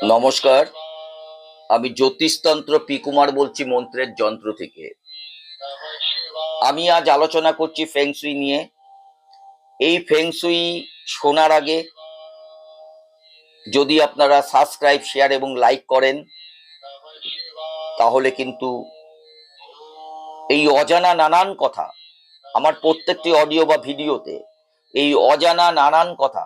নমস্কার। আমি জ্যোতিষতন্ত্র পি কুমার বলছি মন্ত্রের যন্ত্র থেকে। আমি আজ আলোচনা করছি ফেংসুই নিয়ে। এই ফেংসুই শোনার আগে যদি আপনারা সাবস্ক্রাইব, শেয়ার এবং লাইক করেন, তাহলে কিন্তু এই অজানা নানান কথা, আমার প্রত্যেকটি অডিও বা ভিডিওতে এই অজানা নানান কথা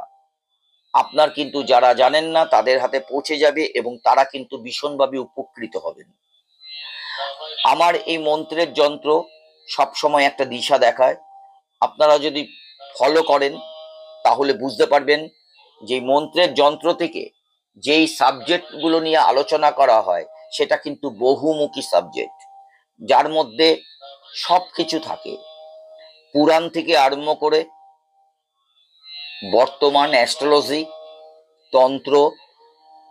আপনার কিন্তু যারা জানেন না, তাদের হাতে পৌঁছে যাবে এবং তারা কিন্তু ভীষণভাবে উপকৃত হবেন। আমার এই মন্ত্রের যন্ত্র সবসময় একটা দিশা দেখায়। আপনারা যদি ফলো করেন, তাহলে বুঝতে পারবেন যে মন্ত্রের যন্ত্র থেকে যেই সাবজেক্টগুলো নিয়ে আলোচনা করা হয়, সেটা কিন্তু বহুমুখী সাবজেক্ট, যার মধ্যে সব কিছু থাকে। পুরাণ থেকে আরম্ভ করে বর্তমান অ্যাস্ট্রোলজি তন্ত্র,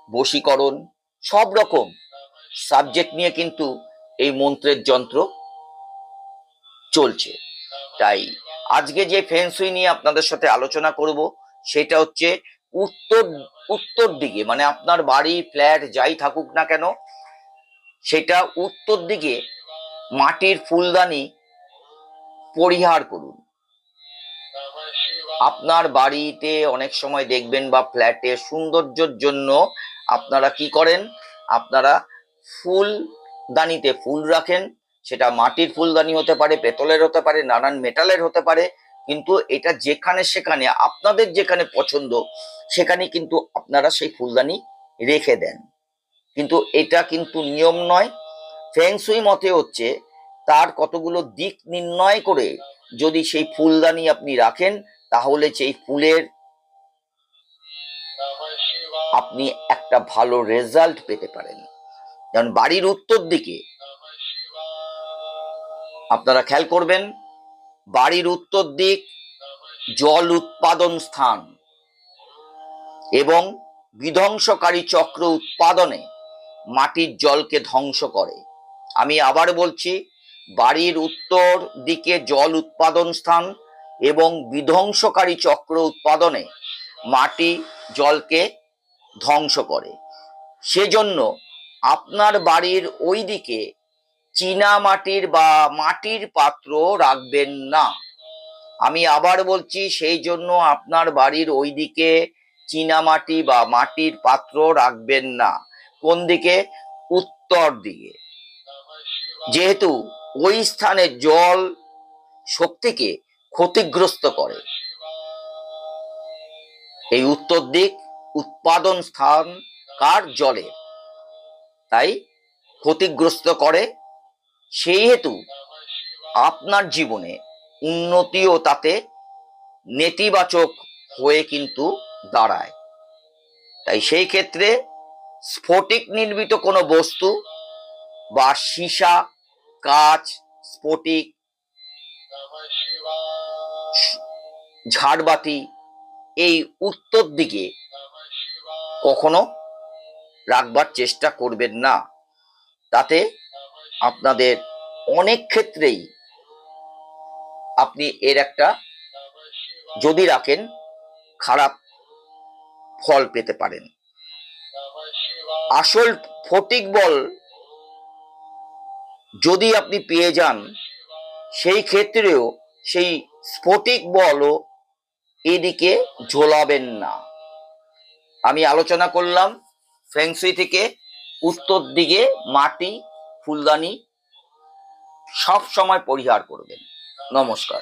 বশীকরণ, সব রকম সাবজেক্ট নিয়ে কিন্তু এই মন্ত্রের যন্ত্র চলছে। তাই আজকে যে ফেন্সুই নিয়ে আপনাদের সাথে আলোচনা করব, সেটা হচ্ছে উত্তর উত্তর দিকে মানে আপনার বাড়ি ফ্ল্যাট যাই থাকুক না কেন, সেটা উত্তর দিকে মাটির ফুলদানি পরিহার করুন। আপনার বাড়িতে অনেক সময় দেখবেন বা ফ্ল্যাটে সৌন্দর্যের জন্য আপনারা কি করেন? আপনারা ফুলদানিতে ফুল রাখেন, সেটা মাটির ফুলদানি হতে পারে, পেতলের হতে পারে, নানান মেটালের হতে পারে, কিন্তু এটা যেখানে সেখানে, আপনাদের যেখানে পছন্দ, সেখানে কিন্তু আপনারা সেই ফুলদানি রেখে দেন। কিন্তু এটা কিন্তু নিয়ম নয়। ফেংসুই মতে হচ্ছে, তার কতগুলো দিক নির্ণয় করে যদি সেই ফুলদানি আপনি রাখেন, তাহলে সেই ফুলের আপনি একটা ভালো রেজাল্ট পেতে পারেন। যেমন বাড়ির উত্তর দিকে, আপনারা খেয়াল করবেন, বাড়ির উত্তর দিক জল উৎপাদন স্থান এবং বিধ্বংসকারী চক্র উৎপাদনে মাটির জলকে ধ্বংস করে। আমি আবার বলছি বাড়ির উত্তর দিকে জল উৎপাদন স্থান এবং বিধ্বংসকারী চক্র উৎপাদনে মাটি জলকে ধ্বংস করে। সেজন্য আপনার বাড়ির ওই দিকে চীনা মাটির বা মাটির পাত্র রাখবেন না। আমি আবার বলছি সেই জন্য আপনার বাড়ির ওই দিকে চীনা মাটি বা মাটির পাত্র রাখবেন না। কোন দিকে? উত্তর দিকে। যেহেতু ওই স্থানে জল শক্তিকে ক্ষতিগ্রস্ত করে। এই উত্তর দিক উৎপাদন স্থান কার জলে? তাই ক্ষতিগ্রস্ত করে। সেই হেতু আপনার জীবনে উন্নতিও তাতে নেতিবাচক হয়ে কিন্তু দাঁড়ায়। তাই সেই ক্ষেত্রে স্ফটিক নির্মিত কোনো বস্তু বা সীসা কাঁচ, স্ফটিক, ঝাড়বাতি, এই উত্তর দিকে কখনো রাখবার চেষ্টা করবেন না। তাতে আপনাদের অনেক ক্ষেত্রেই আপনি এর একটা যদি রাখেন, খারাপ ফল পেতে পারেন। আসল ফটিক বল যদি আপনি পেয়ে যান, সেই ক্ষেত্রেও সেই স্ফটিক বলও এদিকে ঝোলাবেন না। আমি আলোচনা করলাম ফেংসুই থেকে উত্তর দিকে মাটি, ফুলদানি সব সময় পরিহার করবেন। নমস্কার।